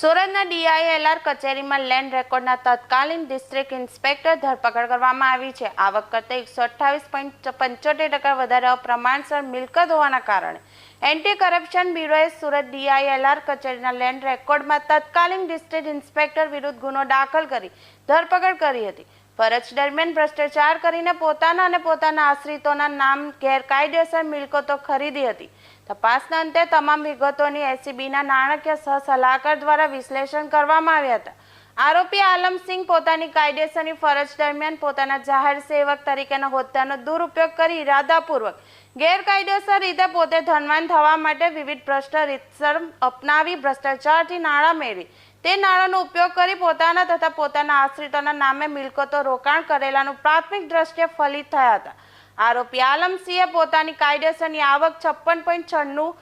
સુરતના ડીઆઈએલઆર કચેરીમાં લેન્ડ રેકોર્ડના તત્કાલીન ડિસ્ટ્રિક્ટ ઇન્સ્પેક્ટર ધરપકડ કરવામાં આવી છે. આવક કરતાં એકસો અઠ્ઠાવીસ પોઈન્ટ પંચોતેર ટકા વધારે અપ્રમાણસર મિલકત હોવાના કારણે એન્ટી કરપ્શન બ્યુરોએ સુરત ડીઆઈએલઆર કચેરીના લેન્ડ રેકોર્ડમાં તત્કાલીન ડિસ્ટ્રિક્ટ ઇન્સ્પેક્ટર વિરુદ્ધ ગુનો દાખલ કરી ધરપકડ કરી હતી. ફરજ દરમિયાન ભ્રષ્ટાચાર કરીને પોતાના અને પોતાના આશ્રિતોના નામ ગેરકાયદેસર મિલકતો ખરીદી હતી. તપાસના અંતે તમામ વિગતોની એસીબીના નાણાકીય સહ સલાહકાર દ્વારા વિશ્લેષણ કરવામાં આવ્યા હતા. આરોપી આલમસિંહ પોતાની કાયદેસરની ફરજ દરમિયાન પોતાના જાહેર સેવક તરીકેના હોદ્દાનો દુરુપયોગ કરી ઇરાદાપૂર્વક ગેરકાયદેસર રીતે પોતે ધનવાન થવા માટે વિવિધ ભ્રષ્ટ રીતસર અપનાવી ભ્રષ્ટાચારથી નાણાં મેળવી. તે નાણાંનો ઉપયોગ કરી પોતાના તથા પોતાના આશ્રિતોના નામે મિલકતો રોકાણ કરેલાનું પ્રાથમિક દ્રષ્ટિએ ફલિત થયા હતા. આરોપી આલમસિંહે પોતાની કાયદેસરની આવક છપ્પન પોઈન્ટ છન્નું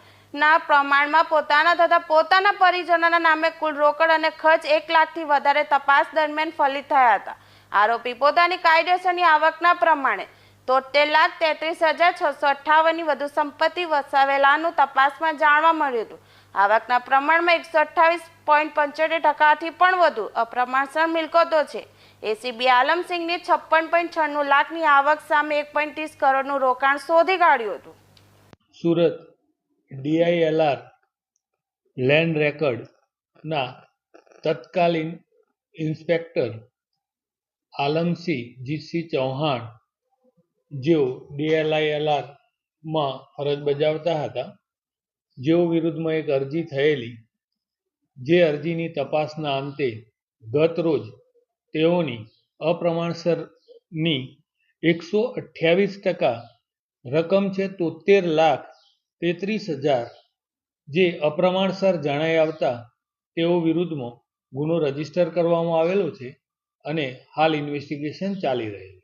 પ્રમાણમાં પોતાના તથા પોતાના પરિજનોના નામે કુલ રોકડ અને ખર્ચ એક લાખથી વધારે તપાસ દરમિયાન ફલિત થયા હતા. આરોપી પોતાની કાયદેસરની આવકના પ્રમાણે તોતેર લાખ તેત્રીસ હજાર છસો અઠ્ઠાવનની વધુ સંપત્તિ વસાવેલાનું તપાસમાં જાણવા મળ્યું હતું. આવકના પ્રમાણમાં એકસો અઠ્ઠાવીસ પોઈન્ટ પંચોતેર ટકાથી પણ વધુ અપ્રમાણસર મિલકતો છે. એસીબી આલમસિંહની છપ્પન પોઈન્ટ છન્નું લાખની આવક સામે એક પોઈન્ટ ત્રીસ કરોડનું રોકાણ શોધી કાઢ્યું હતું. સુરત ડીઆઈએલઆર લેન્ડ રેકર્ડના તત્કાલીન ઇન્સ્પેક્ટર આલમસિંહ જીસી ચૌહાણ જેઓ ડીએલઆઈએલઆરમાં ફરજ બજાવતા હતા જેઓ વિરુદ્ધમાં એક અરજી થયેલી, જે અરજીની તપાસના અંતે ગત રોજ તેઓની અપ્રમાણસરની એકસો અઠ્યાવીસ ટકા રકમ છે તોતેર લાખ તેત્રીસ હજાર જે અપ્રમાણસર જણાઈ આવતા તેઓ વિરુદ્ધમાં ગુનો રજિસ્ટર કરવામાં આવેલો છે અને હાલ ઇન્વેસ્ટિગેશન ચાલી રહ્યું છે.